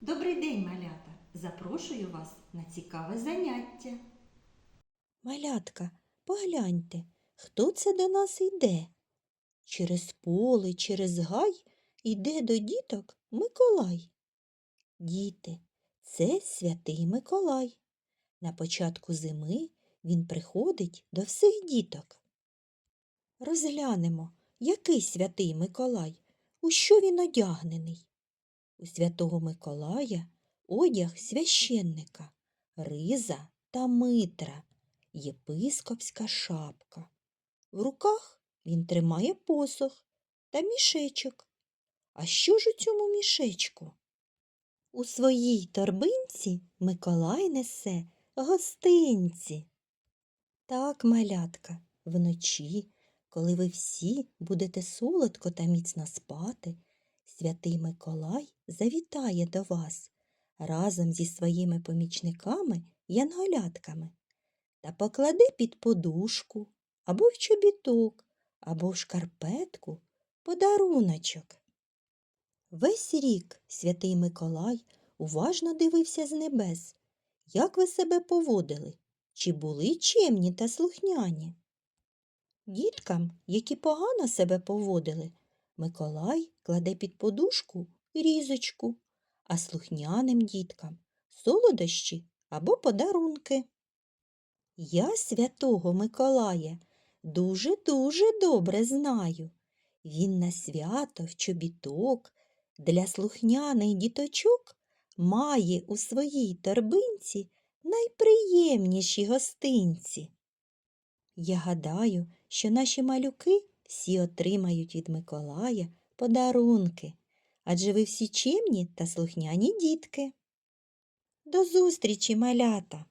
Добрий день, малята! Запрошую вас на цікаве заняття. Малятка, погляньте, хто це до нас йде? Через поле, через гай йде до діток Миколай. Діти, це святий Миколай. На початку зими він приходить до всіх діток. Розглянемо, який святий Миколай, у що він одягнений. У святого Миколая одяг священника, риза та митра єпископська шапка. В руках він тримає посох та мішечок. А що ж у цьому мішечку? У своїй торбинці Миколай несе гостинці. Так, малятка, вночі, коли ви всі будете солодко та міцно спати, святий Миколай завітає до вас разом зі своїми помічниками янголятками та покладе під подушку або в чобіток, або в шкарпетку подаруночок. Весь рік святий Миколай уважно дивився з небес. Як ви себе поводили? Чи були чемні та слухняні? Діткам, які погано себе поводили, Миколай кладе під подушку різочку, а слухняним діткам солодощі або подарунки. Я святого Миколая дуже-дуже добре знаю. Він на свято в чобіток для слухняних діточок має у своїй торбинці найприємніші гостинці. Я гадаю, що наші малюки всі отримають від Миколая подарунки, адже ви всі чимні та слухняні дітки. До зустрічі, малята!